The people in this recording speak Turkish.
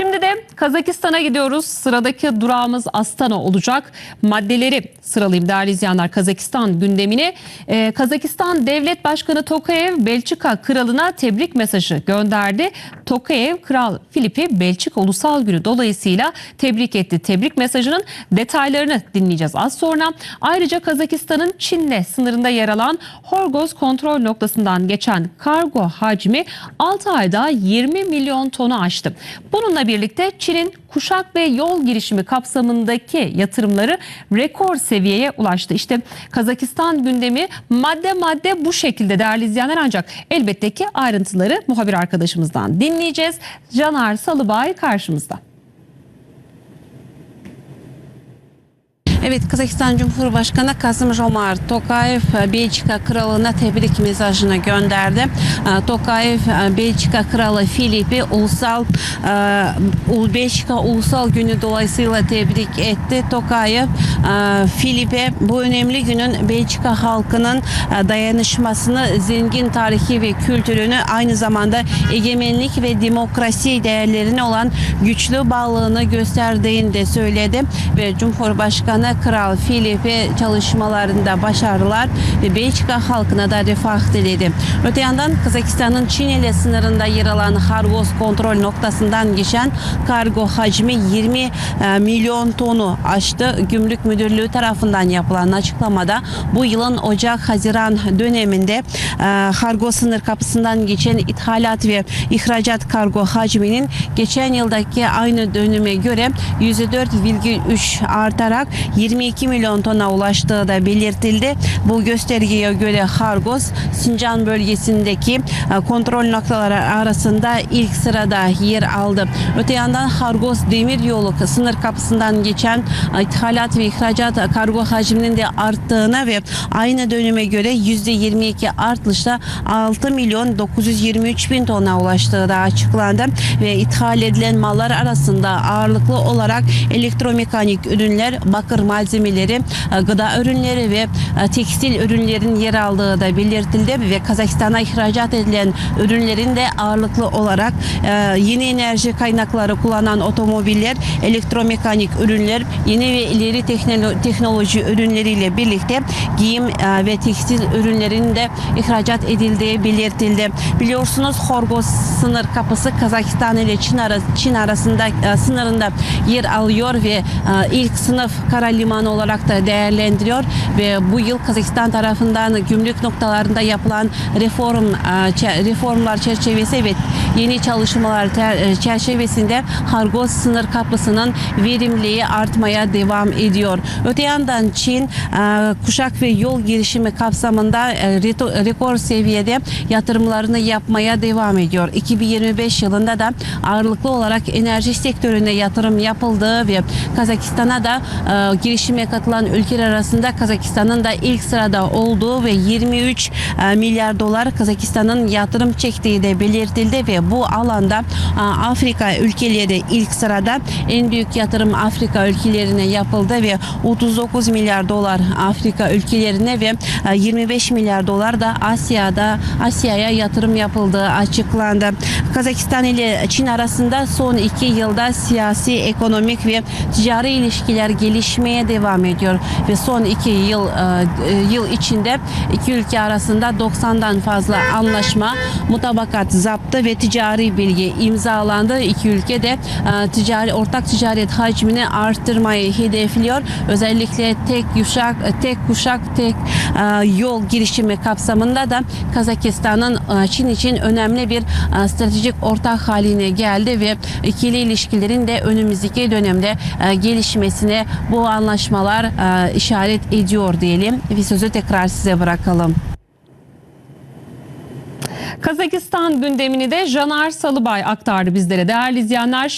Şimdi de Kazakistan'a gidiyoruz. Sıradaki durağımız Astana olacak. Maddeleri sıralayayım değerli izleyenler Kazakistan gündemini. Ee, Kazakistan Devlet Başkanı Tokayev Belçika Kralı'na tebrik mesajı gönderdi. Tokayev Kral Filip'i Belçika Ulusal Günü dolayısıyla tebrik etti. Tebrik mesajının detaylarını dinleyeceğiz az sonra. Ayrıca Kazakistan'ın Çin'le sınırında yer alan Horgoz kontrol noktasından geçen kargo hacmi 6 ayda 20 milyon tonu aştı. Bununla birlikte Çin'in kuşak ve yol girişimi kapsamındaki yatırımları rekor seviyeye ulaştı. İşte Kazakistan gündemi madde madde bu şekilde değerli izleyenler ancak elbette ki ayrıntıları muhabir arkadaşımızdan dinleyeceğiz. Caner Salıbay karşımızda. Evet Kazakistan Cumhurbaşkanı Kasım Jomart Tokayev Belçika kralına tebrik mesajını gönderdi. E, Tokayev Belçika kralı Filip'i ulusal e, Belçika Ulusal Günü dolayısıyla tebrik etti. Tokayev e, Filip'e bu önemli günün Belçika halkının dayanışmasını, zengin tarihi ve kültürünü aynı zamanda egemenlik ve demokrasi değerlerine olan güçlü bağlılığını gösterdiğini de söyledi ve Cumhurbaşkanı Kral Filip'e çalışmalarında başarılar ve Belçika halkına da refah diledi. Öte yandan Kazakistan'ın Çin ile sınırında yer alan Hargos kontrol noktasından geçen kargo hacmi 20 e, milyon tonu aştı. Gümrük Müdürlüğü tarafından yapılan açıklamada bu yılın Ocak-Haziran döneminde e, Hargo sınır kapısından geçen ithalat ve ihracat kargo hacminin geçen yıldaki aynı döneme göre %4,3 artarak 22 milyon tona ulaştığı da belirtildi. Bu göstergeye göre Hargos, Sincan bölgesindeki e, kontrol noktaları arasında ilk sırada yer aldı. Öte yandan Hargos Demiryolu sınır kapısından geçen e, ithalat ve ihracat kargo hacminin de arttığına ve aynı döneme göre %22 artışla 6 milyon 923 bin tona ulaştığı da açıklandı ve ithal edilen mallar arasında ağırlıklı olarak elektromekanik ürünler, bakır malzemeleri, e, gıda ürünleri ve e, tekstil ürünlerin yer aldığı da belirtildi ve Kazakistan'a ihracat edilen ürünlerin de ağırlıklı olarak e, yeni enerji kaynakları kullanan otomobiller, elektromekanik ürünler, yeni ve ileri teknoloji ürünleriyle birlikte giyim ve tekstil ürünlerinin de ihracat edildiği belirtildi. Biliyorsunuz Horgos sınır kapısı Kazakistan ile Çin arasında sınırında yer alıyor ve ilk sınıf kara limanı olarak da değerlendiriyor ve bu yıl Kazakistan tarafından gümrük noktalarında yapılan reform reformlar çerçevesi ve yeni çalışmalar çerçevesinde Hargos sınır kapısının verimliliği artmaya devam ediyor. Öte yandan Çin kuşak ve yol girişimi kapsamında rekor seviyede yatırımlarını yapmaya devam ediyor. 2025 yılında da ağırlıklı olarak enerji sektörüne yatırım yapıldığı ve Kazakistan'a da girişime katılan ülkeler arasında Kazakistan'ın da ilk sırada olduğu ve 23 milyar dolar Kazakistan'ın yatırım çektiği de belirtildi ve bu alanda Afrika ülkeleri ilk sırada en büyük yatırım Afrika ülkelerine yapıldı ve 39 milyar dolar Afrika ülkelerine ve 25 milyar dolar da Asya'da Asya'ya yatırım yapıldığı açıklandı. Kazakistan ile Çin arasında son iki yılda siyasi, ekonomik ve ticari ilişkiler gelişmeye devam ediyor ve son iki yıl e, yıl içinde iki ülke arasında 90'dan fazla anlaşma, mutabakat zaptı ve ticari bilgi imzalandı. İki ülke de e, ticari ortak ticaret hacmini arttırmayı hedefliyor. Özellikle tek kuşak, tek kuşak, tek e, yol girişimi kapsamında da Kazakistan'ın Çin için önemli bir stratejik ortak haline geldi ve ikili ilişkilerin de önümüzdeki dönemde gelişmesine bu anlaşmalar e, işaret ediyor diyelim ve sözü tekrar size bırakalım. Kazakistan gündemini de Caner Salıbay aktardı bizlere değerli izleyenler.